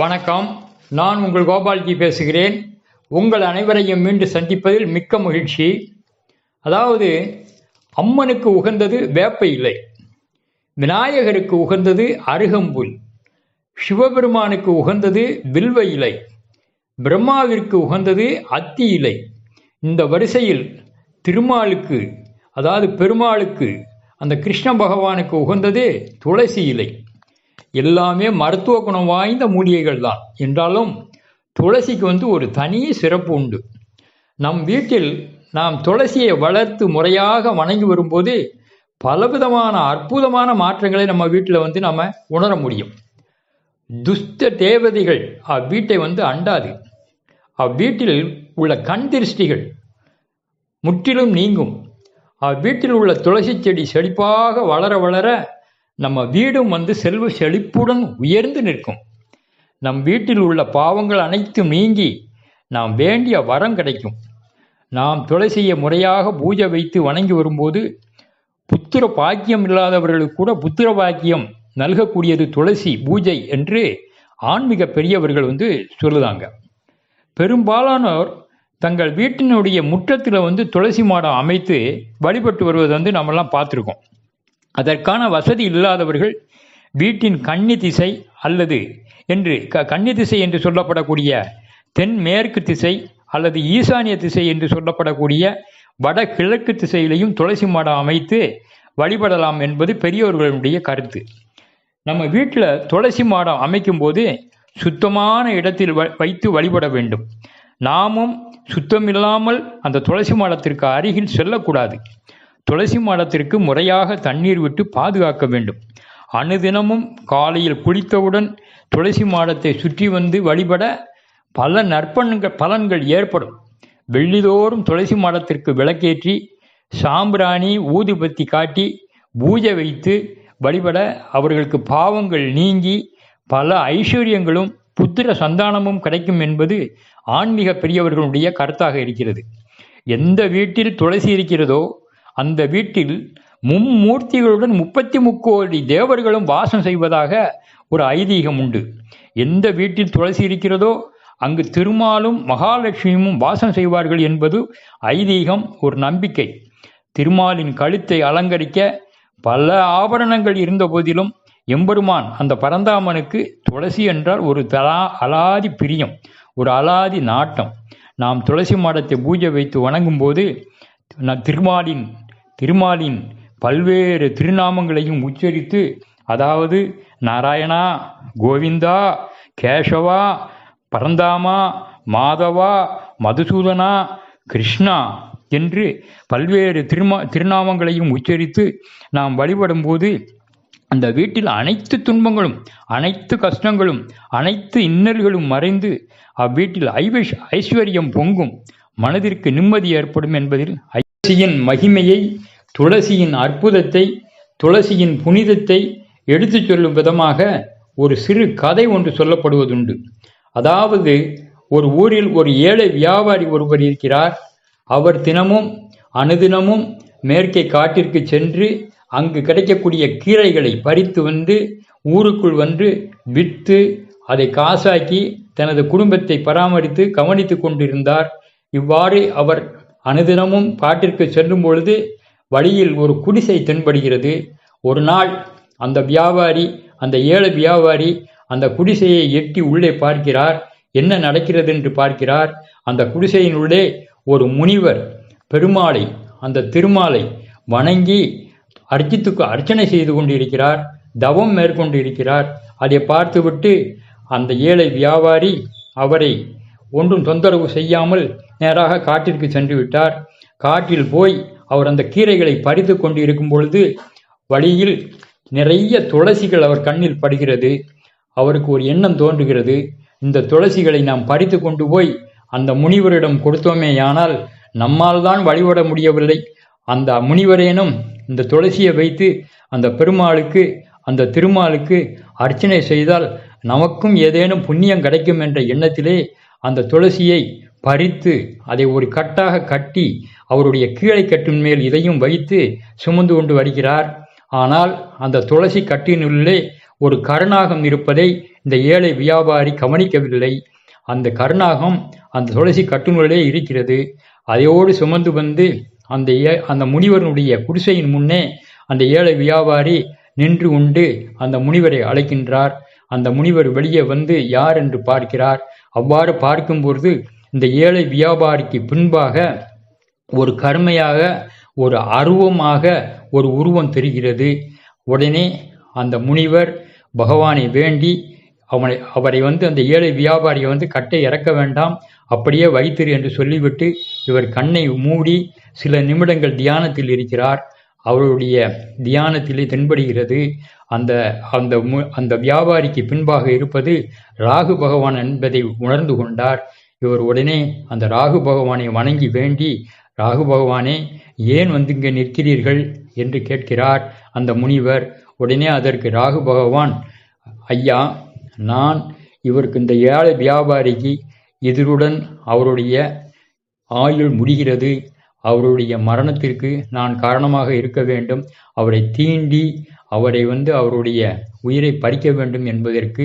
வணக்கம். நான் உங்கள் கோபால்ஜி பேசுகிறேன். உங்கள் அனைவரையும் மீண்டும் சந்திப்பதில் மிக்க மகிழ்ச்சி. அதாவது அம்மனுக்கு உகந்தது வேப்ப இலை விநாயகருக்கு உகந்தது அருகம்புல் சிவபெருமானுக்கு உகந்தது வில்வ இலை பிரம்மாவிற்கு உகந்தது அத்தி இலை. இந்த வரிசையில் திருமாலுக்கு அதாவது பெருமாளுக்கு அந்த கிருஷ்ண பகவானுக்கு உகந்தது துளசி இலை. எல்லாமே மருத்துவ குணம் வாய்ந்த மூலிகைகள் தான் என்றாலும் துளசிக்கு வந்து ஒரு தனி சிறப்பு உண்டு. நம் வீட்டில் நாம் துளசியை வளர்த்து முறையாக வணங்கி வரும்போது பலவிதமான அற்புதமான மாற்றங்களை நம்ம வீட்டில் வந்து நம்ம உணர முடியும். துஷ்ட தேவதைகள் அவ்வீட்டை வந்து அண்டாது. அவ்வீட்டில் உள்ள கண் திருஷ்டிகள் முற்றிலும் நீங்கும். அவ்வீட்டில் உள்ள துளசி செடி செழிப்பாக வளர வளர நம்ம வீடும் வந்து செல்வ செழிப்புடன் உயர்ந்து நிற்கும். நம் வீட்டில் உள்ள பாவங்கள் அனைத்தும் நீங்கி நாம் வேண்டிய வரம் கிடைக்கும். நாம் துளசியை முறையாக பூஜை வைத்து வணங்கி வரும்போது புத்திர பாக்கியம் இல்லாதவர்களுக்கு கூட புத்திர பாக்கியம் நல்கக்கூடியது துளசி பூஜை என்று ஆன்மீக பெரியவர்கள் வந்து சொல்லுதாங்க. பெரும்பாலானோர் தங்கள் வீட்டினுடைய முற்றத்தில் வந்து துளசி மாடம் அமைத்து வழிபட்டு வருவதை வந்து நம்மெல்லாம் பார்த்துருக்கோம். அதற்கான வசதி இல்லாதவர்கள் வீட்டின் கன்னி திசை அல்லது என்று க கன்னி திசை என்று சொல்லப்படக்கூடிய தென் மேற்கு திசை அல்லது ஈசானிய திசை என்று சொல்லப்படக்கூடிய வட கிழக்கு திசையிலையும் துளசி மாடம் அமைத்து வழிபடலாம் என்பது பெரியோர்களுடைய கருத்து. நம்ம வீட்டில் துளசி மாடம் அமைக்கும்போது சுத்தமான இடத்தில் வ வைத்து வழிபட வேண்டும். நாமும் சுத்தமில்லாமல் அந்த துளசி மாடத்திற்கு அருகில் செல்லக்கூடாது. துளசி மாடத்திற்கு முறையாக தண்ணீர் விட்டு பாதுகாக்க வேண்டும். அனுதினமும் காலையில் குளித்தவுடன் துளசி மாடத்தை சுற்றி வந்து வழிபட பல நற்பண்கள் பலன்கள் ஏற்படும். வெள்ளிதோறும் துளசி மாடத்திற்கு விளக்கேற்றி சாம்பிராணி ஊதுபத்தி காட்டி பூஜை வைத்து வழிபட அவர்களுக்கு பாவங்கள் நீங்கி பல ஐஸ்வர்யங்களும் புத்திர சந்தானமும் கிடைக்கும் என்பது ஆன்மீக பெரியவர்களுடைய கருத்தாக இருக்கிறது. எந்த வீட்டில் துளசி இருக்கிறதோ அந்த வீட்டில் மும்மூர்த்திகளுடன் முப்பத்தி முக்கோடி தேவர்களும் வாசம் செய்வதாக ஒரு ஐதீகம் உண்டு. எந்த வீட்டில் துளசி இருக்கிறதோ அங்கு திருமாலும் மகாலட்சுமியும் வாசம் செய்வார்கள் என்பது ஐதீகம் ஒரு நம்பிக்கை. திருமாலின் கழுத்தை அலங்கரிக்க பல ஆபரணங்கள் இருந்த போதிலும் எம்பெருமான் அந்த பரந்தாமனுக்கு துளசி என்றால் ஒரு தலா அலாதி பிரியம் ஒரு அலாதி நாட்டம். நாம் துளசி மாடத்தை பூஜை வைத்து வணங்கும் போது திருமாலின் திருமாலின் பல்வேறு திருநாமங்களையும் உச்சரித்து அதாவது நாராயணா கோவிந்தா கேசவா பரந்தாமா மாதவா மதுசூதனா கிருஷ்ணா என்று பல்வேறு திருமா திருநாமங்களையும் உச்சரித்து நாம் வழிபடும்போது அந்த வீட்டில் அனைத்து துன்பங்களும் அனைத்து கஷ்டங்களும் அனைத்து இன்னல்களும் மறைந்து அவ்வீட்டில் ஐவஷ் ஐஸ்வர்யம் பொங்கும். மனதிற்கு நிம்மதி ஏற்படும் என்பதில் ஐசியின் மகிமையை துளசியின் அற்புதத்தை துளசியின் புனிதத்தை எடுத்துச் சொல்லும் விதமாக ஒரு சிறு கதை ஒன்று சொல்லப்படுவதுண்டு. அதாவது ஒரு ஊரில் ஒரு ஏழை வியாபாரி ஒருவர் இருக்கிறார். அவர் தினமும் அனுதினமும் மேற்கே காட்டிற்கு சென்று அங்கு கிடைக்கக்கூடிய கீரைகளை பறித்து வந்து ஊருக்குள் வந்து விற்று அதை காசாக்கி தனது குடும்பத்தை பராமரித்து கவனித்து கொண்டிருந்தார். இவ்வாறு அவர் அனுதினமும் காட்டிற்கு செல்லும் பொழுது வழியில் ஒரு குடிசை தென்படுகிறது. ஒரு நாள் அந்த வியாபாரி அந்த ஏழை வியாபாரி அந்த குடிசையை எட்டி உள்ளே பார்க்கிறார். என்ன நடக்கிறது என்று பார்க்கிறார். அந்த குடிசையினுள்ளே ஒரு முனிவர் பெருமாளை அந்த திருமாலை வணங்கி அர்ச்சித்துக்கு அர்ச்சனை செய்து கொண்டிருக்கிறார். தவம் மேற்கொண்டு இருக்கிறார் அதை பார்த்துவிட்டு அந்த ஏழை வியாபாரி அவரை ஒன்றும் தொந்தரவு செய்யாமல் நேராக காட்டிற்கு சென்று விட்டார். காட்டில் போய் அவர் அந்த கீரைகளை பறித்து கொண்டிருக்கும் பொழுது வழியில் நிறைய துளசிகள் அவர் கண்ணில் படுகிறது. அவருக்கு ஒரு எண்ணம் தோன்றுகிறது. இந்த துளசிகளை நாம் பறித்து கொண்டு போய் அந்த முனிவரிடம் கொடுத்தோமேயானால் நம்மால் தான் வழிபட முடியவில்லை. அந்த முனிவரேனும் இந்த துளசியை வைத்து அந்த பெருமாளுக்கு அந்த திருமாலுக்கு அர்ச்சனை செய்தால் நமக்கும் ஏதேனும் புண்ணியம் கிடைக்கும் என்ற எண்ணத்திலே அந்த துளசியை பறித்து அதை ஒரு கட்டாக கட்டி அவருடைய கீழே கட்டின் மேல் இதையும் வைத்து சுமந்து கொண்டு வருகிறார். ஆனால் அந்த துளசி கட்டினுள்ளே ஒரு கருணாகம் இருப்பதை இந்த ஏழை வியாபாரி கவனிக்கவில்லை. அந்த கருணாகம் அந்த துளசி கட்டுநூலே இருக்கிறது. அதையோடு சுமந்து வந்து அந்த ஏ அந்த முனிவருடைய குடிசையின் முன்னே அந்த ஏழை வியாபாரி நின்று உண்டு அந்த முனிவரை அழைக்கின்றார். அந்த முனிவர் வெளியே வந்து யார் என்று பார்க்கிறார். அவ்வாறு பார்க்கும்பொழுது இந்த ஏழை வியாபாரிக்கு பின்பாக ஒரு கருமையாக ஒரு அருவமாக ஒரு உருவம் தெரிகிறது. உடனே அந்த முனிவர் பகவானை வேண்டி அவனை அவரை வந்து அந்த ஏழை வியாபாரியை வந்து கட்டை இறக்க வேண்டாம் அப்படியே வைத்திரு என்று சொல்லிவிட்டு இவர் கண்ணை மூடி சில நிமிடங்கள் தியானத்தில் இருக்கிறார். அவருடைய தியானத்திலே தென்படுகிறது. அந்த அந்த மு அந்த வியாபாரிக்கு பின்பாக இருப்பது ராகு பகவான் என்பதை உணர்ந்து கொண்டார். இவர் உடனே அந்த ராகு பகவானை வணங்கி வேண்டி ராகு பகவானே ஏன் வந்து இங்கே நிற்கிறீர்கள்? என்று கேட்கிறார் அந்த முனிவர். உடனே அதற்கு ராகு பகவான் ஐயா நான் இவருக்கு இந்த ஏழை வியாபாரிக்கு இதனுடன் அவருடைய ஆயுள் முடிகிறது. அவருடைய மரணத்திற்கு நான் காரணமாக இருக்க வேண்டும். அவரை தீண்டி அவரை வந்து அவருடைய உயிரை பறிக்க வேண்டும் என்பதற்கு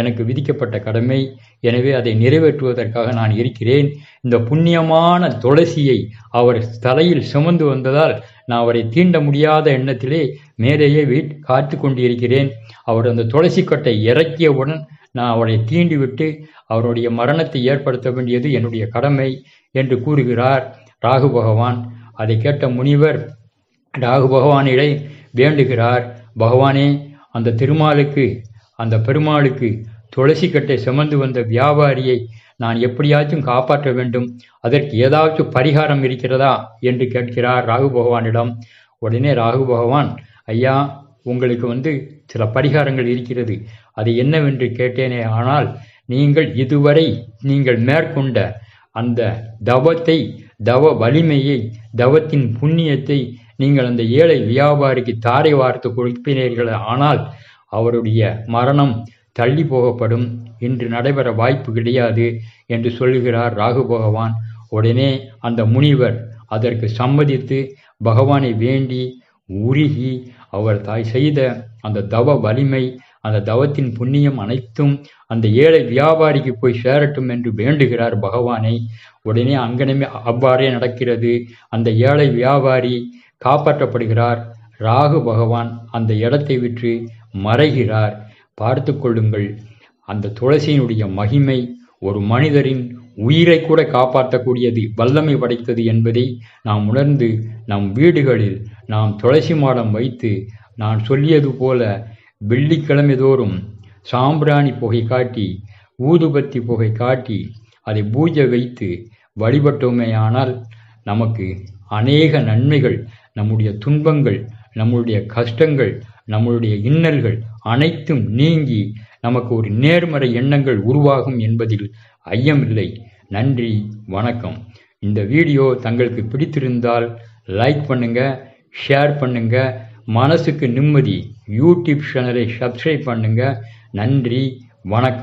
எனக்கு விதிக்கப்பட்ட கடமை. எனவே அதை நிறைவேற்றுவதற்காக நான் இருக்கிறேன். இந்த புண்ணியமான துளசியை அவர் தலையில் சுமந்து வந்ததால் நான் அவரை தீண்ட முடியாத எண்ணத்திலே மேலேயே வீட் காத்து கொண்டிருக்கிறேன். அவர் அந்த துளசி கட்டை இறக்கியவுடன் நான் அவரை தீண்டிவிட்டு அவருடைய மரணத்தை ஏற்படுத்த வேண்டியது என்னுடைய கடமை என்று கூறுகிறார் ராகு பகவான். அதை கேட்ட முனிவர் ராகு பகவானிடை வேண்டுகிறார். பகவானே அந்த திருமாலுக்கு அந்த பெருமாளுக்கு துளசி கட்டை சுமந்து வந்த வியாபாரியை நான் எப்படியாச்சும் காப்பாற்ற வேண்டும். அதற்கு ஏதாச்சும் பரிகாரம் இருக்கிறதா என்று கேட்கிறார் ராகு பகவானிடம். உடனே ராகு பகவான் ஐயா உங்களுக்கு வந்து சில பரிகாரங்கள் இருக்கிறது. அது என்னவென்று கேட்டேனே ஆனால் நீங்கள் இதுவரை நீங்கள் மேற்கொண்ட அந்த தவத்தை தவ வலிமையை தவத்தின் புண்ணியத்தை நீங்கள் அந்த ஏழை வியாபாரிக்கு தாரை வார்த்து கொடுப்பினீர்கள் ஆனால் அவருடைய மரணம் தள்ளி போகப்படும். இன்று நடைபெற வாய்ப்பு கிடையாது என்று சொல்லுகிறார் ராகு பகவான். உடனே அந்த முனிவர் அதற்கு சம்மதித்து பகவானை வேண்டி உருகி அவர் தாய் செய்த அந்த தவ வலிமை அந்த தவத்தின் புண்ணியம் அனைத்தும் அந்த ஏழை வியாபாரிக்கு போய் சேரட்டும் என்று வேண்டுகிறார் பகவானை. உடனே அங்கனமே அவ்வாறே நடக்கிறது. அந்த ஏழை வியாபாரி காப்பாற்றப்படுகிறார். ராகு பகவான் அந்த இடத்தை விற்று மறைகிறார். பார்த்து கொள்ளுங்கள் அந்த துளசியினுடைய மகிமை ஒரு மனிதரின் உயிரை கூட காப்பாற்றக்கூடியது வல்லமை படைத்தது என்பதை நாம் உணர்ந்து நம் வீடுகளில் நாம் துளசி மாடம் வைத்து நான் சொல்லியது போல வெள்ளிக்கிழமை தோறும் சாம்பிராணி புகை காட்டி ஊதுபத்தி புகை காட்டி அதை பூஜை வைத்து வழிபட்டோமேயானால் நமக்கு அநேக நன்மைகள் நம்முடைய துன்பங்கள் நம்முடைய கஷ்டங்கள் நம்முடைய இன்னல்கள் அனைத்தும் நீங்கி நமக்கு ஒரு நேர்மறை எண்ணங்கள் உருவாகும் என்பதில் ஐயமில்லை. நன்றி வணக்கம். இந்த வீடியோ தங்களுக்கு பிடித்திருந்தால் லைக் பண்ணுங்க ஷேர் பண்ணுங்க மனசுக்கு நிம்மதி யூடியூப் சேனலை சப்ஸ்கிரைப் பண்ணுங்க. நன்றி வணக்கம்.